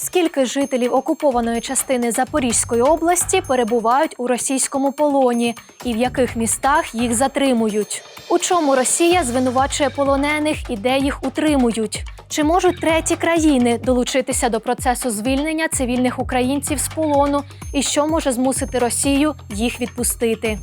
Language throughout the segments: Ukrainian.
Скільки жителів окупованої частини Запорізької області перебувають у російському полоні і в яких містах їх затримують? У чому Росія звинувачує полонених і де їх утримують? Чи можуть треті країни долучитися до процесу звільнення цивільних українців з полону, і що може змусити Росію їх відпустити?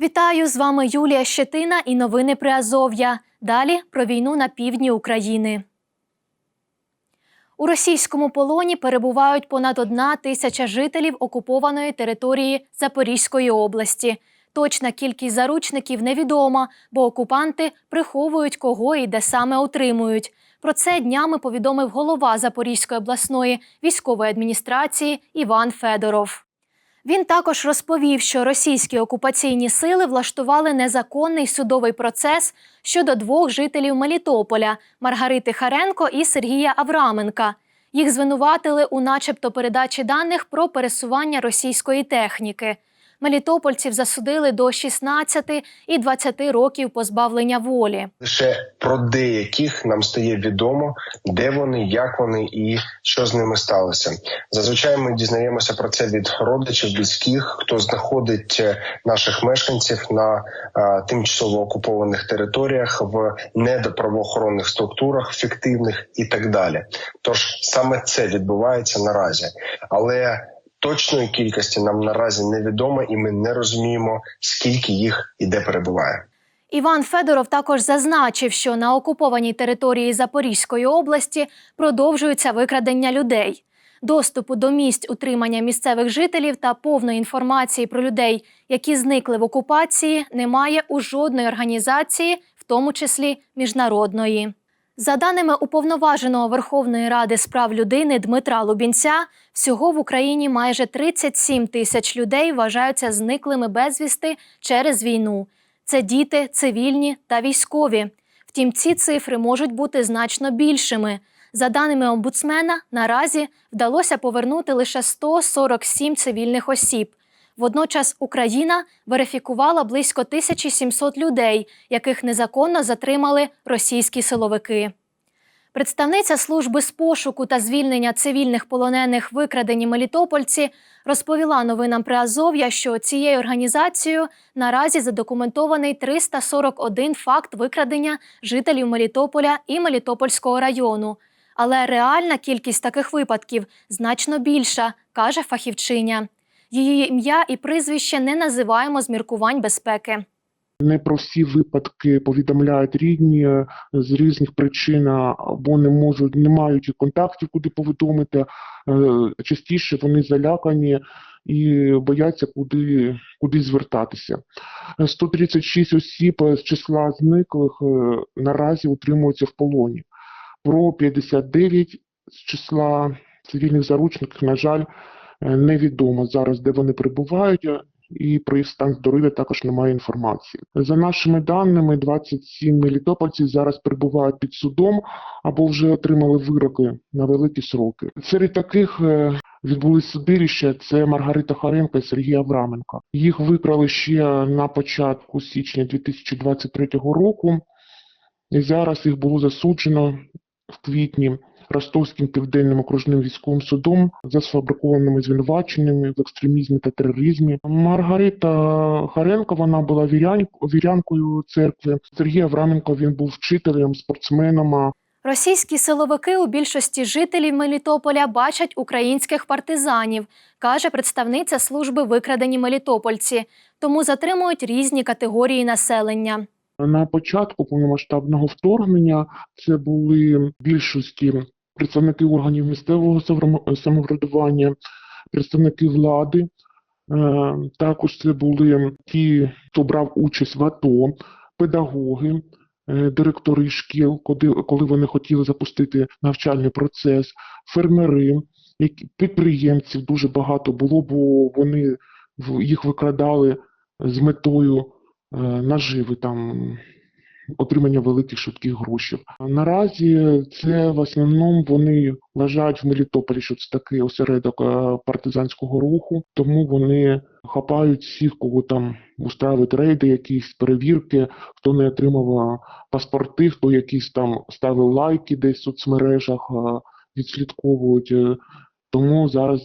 Вітаю з вами Юлія Щетина і новини Приазов'я. Далі про війну на півдні України. У російському полоні перебувають понад одна тисяча жителів окупованої території Запорізької області. Точна кількість заручників невідома, бо окупанти приховують кого і де саме отримують. Про це днями повідомив голова Запорізької обласної військової адміністрації Іван Федоров. Він також розповів, що російські окупаційні сили влаштували незаконний судовий процес щодо двох жителів Мелітополя Маргарити Харенко і Сергія Авраменка. Їх звинуватили у начебто передачі даних про пересування російської техніки. Мелітопольців засудили до 16 і 20 років позбавлення волі. Лише про деяких нам стає відомо, де вони, як вони і що з ними сталося. Зазвичай ми дізнаємося про це від родичів, близьких, хто знаходить е, наших мешканців на а, тимчасово окупованих територіях в недоправоохоронних структурах, фіктивних і так далі. Тож саме це відбувається наразі, але точної кількості нам наразі невідомо, і ми не розуміємо, скільки їх і де перебуває. Іван Федоров також зазначив, що на окупованій території Запорізької області продовжуються викрадення людей. Доступу до місць утримання місцевих жителів та повної інформації про людей, які зникли в окупації, немає у жодної організації, в тому числі міжнародної. За даними уповноваженого Верховної Ради з прав людини Дмитра Лубінця, всього в Україні майже 37 тисяч людей вважаються зниклими безвісти через війну. Це діти, цивільні та військові. Втім, ці цифри можуть бути значно більшими. За даними омбудсмена, наразі вдалося повернути лише 147 цивільних осіб. Водночас Україна верифікувала близько 1700 людей, яких незаконно затримали російські силовики. Представниця служби з пошуку та звільнення цивільних полонених викрадені мелітопольці розповіла новинам Приазов'я, що цією організацією наразі задокументований 341 факт викрадення жителів Мелітополя і Мелітопольського району. Але реальна кількість таких випадків значно більша, каже фахівчиня. Її ім'я і прізвище не називаємо з міркувань безпеки. Не про всі випадки повідомляють рідні е, з різних причин або не можуть, не мають контактів, куди повідомити. Е, Частіше вони залякані і бояться куди, куди звертатися. Е, 136 осіб з числа зниклих е, наразі утримуються в полоні. Про 59 з числа цивільних заручників, на жаль, е, невідомо зараз, де вони перебувають. е, і про їх стан здоров'я також немає інформації. За нашими даними, 27 мелітопольців зараз перебувають під судом або вже отримали вироки на великі сроки. Серед таких е, відбулись судилища це Маргарита Харенко і Сергій Авраменко. Їх викрали ще на початку січня 2023 року, і зараз їх було засуджено в квітні Ростовським південним окружним військовим судом за сфабрикованими звинуваченнями в екстремізмі та тероризмі. Маргарита Харенко вона була вірян- вірянкою церкви. Сергій Авраменко він був вчителем, спортсменом. Російські силовики у більшості жителів Мелітополя бачать українських партизанів, каже представниця служби викрадені мелітопольці, тому затримують різні категорії населення. На початку повномасштабного вторгнення це були більшості представники органів місцевого самоврядування, представники влади. Е, Також це були ті, хто брав участь в АТО, педагоги, е, директори шкіл, коли, вони хотіли запустити навчальний процес, фермери, підприємців дуже багато було, бо вони їх викрадали з метою е, наживи там отримання великих швидких грошей. Наразі це в основному вони вважають в Мелітополі, що це такий осередок е, партизанського руху, тому вони хапають всіх, кого там устраюють рейди, якісь перевірки, хто не отримав е, паспорти, хто якісь там ставив лайки десь в соцмережах, е, відслідковують. Тому зараз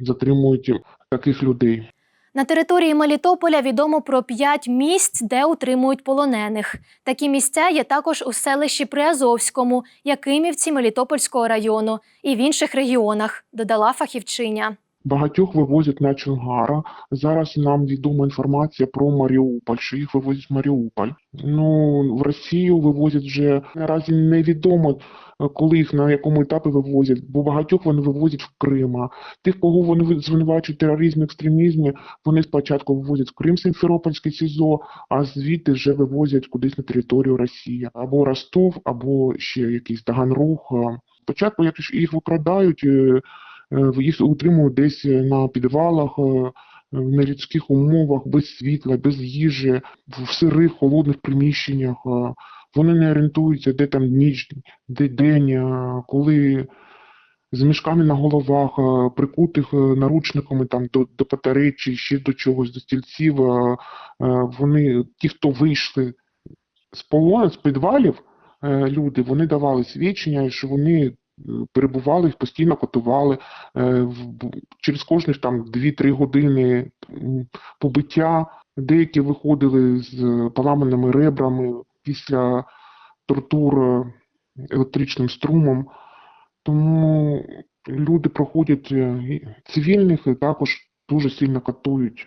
затримують таких людей. На території Мелітополя відомо про п'ять місць, де утримують полонених. Такі місця є також у селищі Приазовському, Якимівці Мелітопольського району і в інших регіонах, додала фахівчиня. Багатьох вивозять на Чонгара. Зараз нам відома інформація про Маріуполь, що їх вивозять в Маріуполь. Ну, в Росію вивозять вже наразі невідомо, коли їх на якому етапі вивозять, бо багатьох вони вивозять в Крим. Тих, кого вони ви- звинувачують в тероризмі, екстремізмі, вони спочатку вивозять в Крим Симферопольське СІЗО, а звідти вже вивозять кудись на територію Росії. Або Ростов, або ще якийсь Таганрог. Е, Спочатку якось їх викрадають, Е, їх утримують десь е, на підвалах, е, в нелюдських умовах, без світла, без їжі, в сирих, холодних приміщеннях. е. Вони не орієнтуються, де там ніч, де день, е, коли з мішками на головах, е, прикутих е, наручниками там до, до батарей чи ще до чогось, до стільців. е, е, Вони, ті, хто вийшли з полону, з підвалів, е, люди, вони давали свідчення, що вони е, перебували, постійно катували. Е, Через кожних там 2-3 години побиття. Деякі виходили з поламаними ребрами після тортур е, електричним струмом. Тому люди проходять е, цивільних і також дуже сильно катують.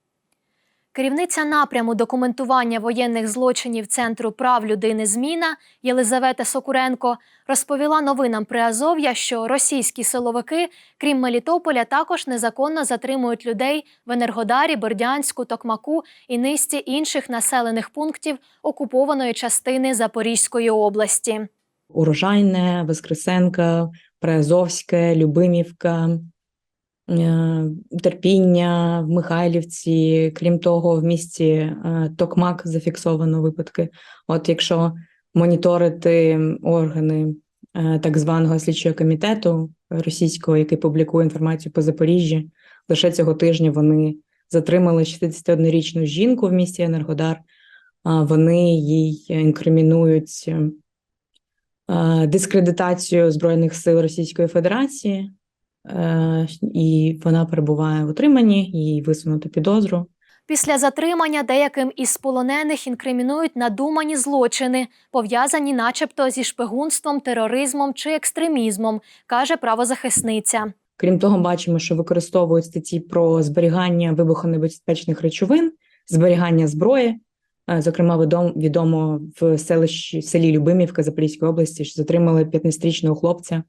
Керівниця напряму документування воєнних злочинів Центру прав людини Зміна Єлизавета Сокуренко розповіла новинам Приазов'я, що російські силовики, крім Мелітополя, також незаконно затримують людей в Енергодарі, Бердянську, Токмаку і низці інших населених пунктів окупованої частини Запорізької області. Урожайне, Воскресенка, Приазовське, Любимівка, Терпіння в Михайлівці. Крім того, в місті е, Токмак зафіксовано випадки. От якщо моніторити органи е, так званого слідчого комітету російського, який публікує інформацію по Запоріжжі, лише цього тижня вони затримали 61-річну жінку в місті Енергодар. Вони їй інкримінують е, дискредитацію Збройних сил Російської Федерації, е, і вона перебуває в утриманні, їй висунуто підозру. Після затримання деяким із полонених інкримінують надумані злочини, пов'язані начебто зі шпигунством, тероризмом чи екстремізмом, каже правозахисниця. Крім того, бачимо, що використовують статті про зберігання вибухонебезпечних речовин, зберігання зброї. Е, Зокрема, відомо, в селищі в селі Любимівка Запорізької області, що затримали 15-річного хлопця, е,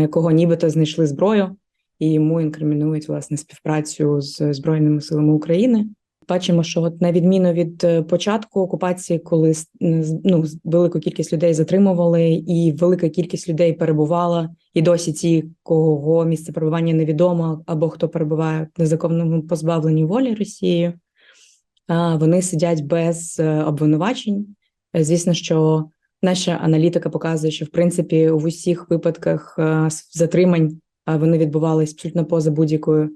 якого нібито знайшли зброю, і йому інкримінують власне співпрацю з Збройними силами України. Бачимо, що от на відміну від е, початку окупації, коли ну, велику кількість людей затримували, і велика кількість людей перебувала, і досі ті, кого місце перебування невідомо, або хто перебуває в незаконному позбавленні волі Росією, вони сидять без е, обвинувачень. Е, Звісно, що наша аналітика показує, що в принципі в усіх випадках е, затримань е, вони відбувалися абсолютно поза будь-якою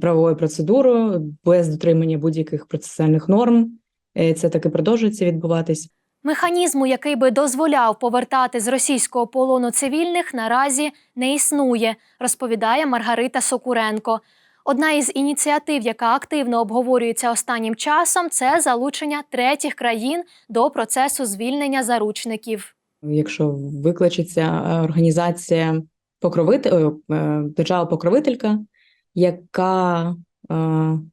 правовою процедурою, без дотримання будь-яких процесуальних норм. Е, Це таки продовжується відбуватись. Механізму, який би дозволяв повертати з російського полону цивільних, наразі не існує, розповідає Маргарита Сокуренко. Одна із ініціатив, яка активно обговорюється останнім часом, це залучення третіх країн до процесу звільнення заручників. Якщо викличеться е, організація покровитель, держава-покровителька, яка е,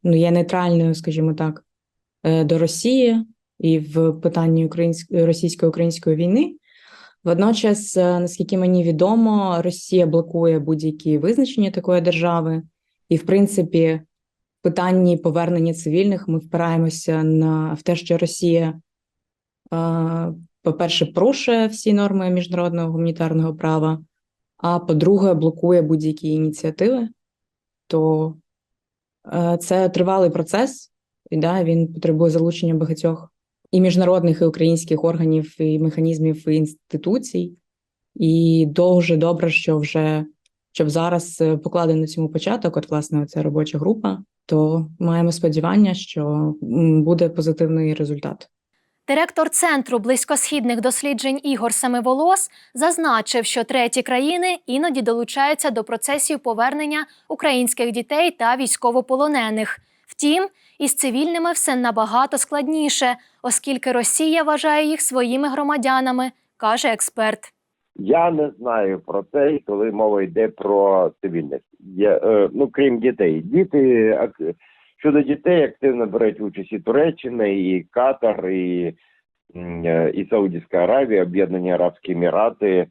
ну, є нейтральною, скажімо так, е, до Росії і в питанні української російсько-української війни. Водночас, е, наскільки мені відомо, Росія блокує будь-які визначення такої держави, і, в принципі, в питанні повернення цивільних ми впираємося на в те, що Росія е, по-перше, порушує всі норми міжнародного гуманітарного права, а по-друге, блокує будь-які ініціативи, то е, це тривалий процес, і да, він потребує залучення багатьох і міжнародних, і українських органів, і механізмів, і інституцій. І дуже добре, що вже щоб зараз е, покладено цьому початок, от власне ця робоча група, то маємо сподівання, що буде позитивний результат. Директор центру близькосхідних досліджень Ігор Семиволос зазначив, що треті країни іноді долучаються до процесів повернення українських дітей та військовополонених. Втім, із цивільними все набагато складніше, оскільки Росія вважає їх своїми громадянами, каже експерт. Я не знаю про те, коли мова йде про цивільних. Я, е, ну крім дітей. Діти щодо дітей активно беруть участь і Туреччина, і Катар, і, е, і Саудівська Аравія, Об'єднані Арабські Емірати. Е,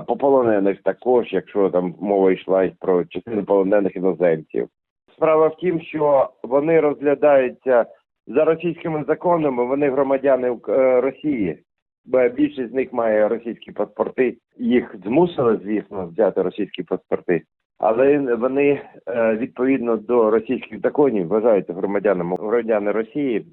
По полонених також, якщо там мова йшла про частину полонених іноземців. Справа в тім, що вони розглядаються за російськими законами, вони громадяни е, Росії більшість з них має російські паспорти. Їх змусили, звісно, взяти російські паспорти, але вони е, відповідно до російських законів вважаються громадянами громадяни Росії,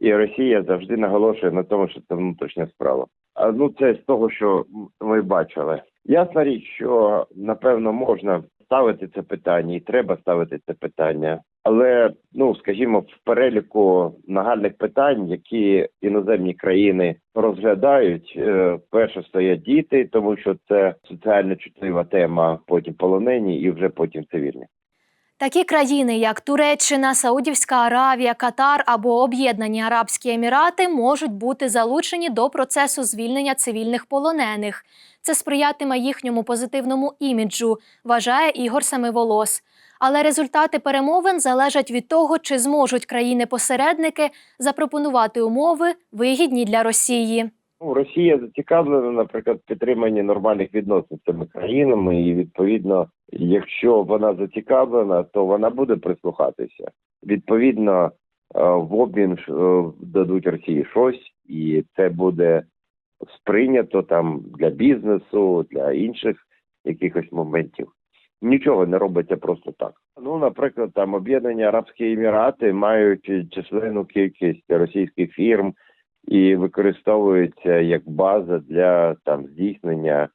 і Росія завжди наголошує на тому, що це внутрішня справа. А ну це з того, що ми бачили. Ясна річ, що напевно можна ставити це питання, і треба ставити це питання. Але ну скажімо, в переліку нагальних питань, які іноземні країни розглядають, е, перше стоять діти, тому що це соціально чутлива тема. Потім полонені і вже потім цивільні. Такі країни, як Туреччина, Саудівська Аравія, Катар або Об'єднані Арабські Емірати, можуть бути залучені до процесу звільнення цивільних полонених. Це сприятиме їхньому позитивному іміджу, вважає Ігор Самиволос. Але результати перемовин залежать від того, чи зможуть країни-посередники запропонувати умови вигідні для Росії. Ну, Росія зацікавлена, наприклад, в підтриманні нормальних відносин з цими країнами, і відповідно, якщо вона зацікавлена, то вона буде прислухатися. Відповідно, е, в обмін е, дадуть Росії щось, і це буде сприйнято там для бізнесу, для інших якихось моментів. Нічого не робиться просто так. Ну, наприклад, там Об'єднані Арабські Емірати мають численну кількість російських фірм і використовуються як база для там здійснення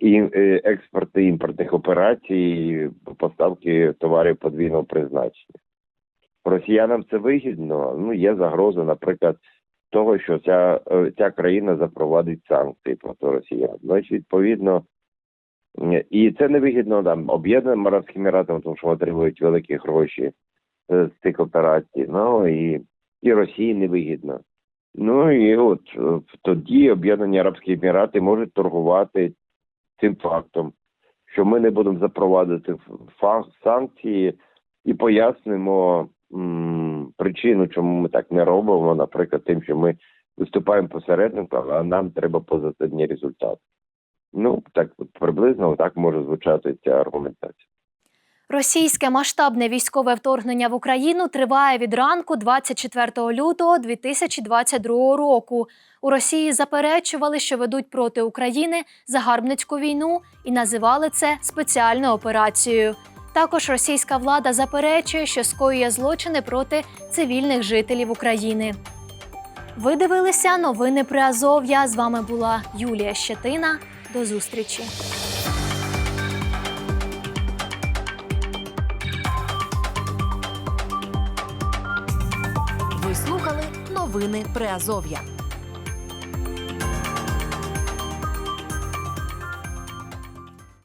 і е, експорту імпортних операцій, поставки товарів подвійного призначення. Росіянам це вигідно. Ну є загроза, наприклад, того, що ця, е, ця країна запровадить санкції проти росіян. Значить, відповідно, і це невигідно там об'єднаним Арабським Еміратам, тому що отримують великі гроші е, з цих операцій. Ну і, і Росії невигідно. Ну і от е, тоді Об'єднані Арабські Емірати можуть торгувати цим фактом, що ми не будемо запровадити санкції і пояснимо м, причину, чому ми так не робимо, наприклад, тим, що ми виступаємо посередником, а нам треба позитивні результати. Ну так приблизно так може звучати ця аргументація. Російське масштабне військове вторгнення в Україну триває від ранку 24 лютого 2022 року. У Росії заперечували, що ведуть проти України загарбницьку війну і називали це спеціальною операцією. Також російська влада заперечує, що скоює злочини проти цивільних жителів України. Ви дивилися новини при Азов'я. З вами була Юлія Щетина. До зустрічі. Ви слухали новини Приазов'я.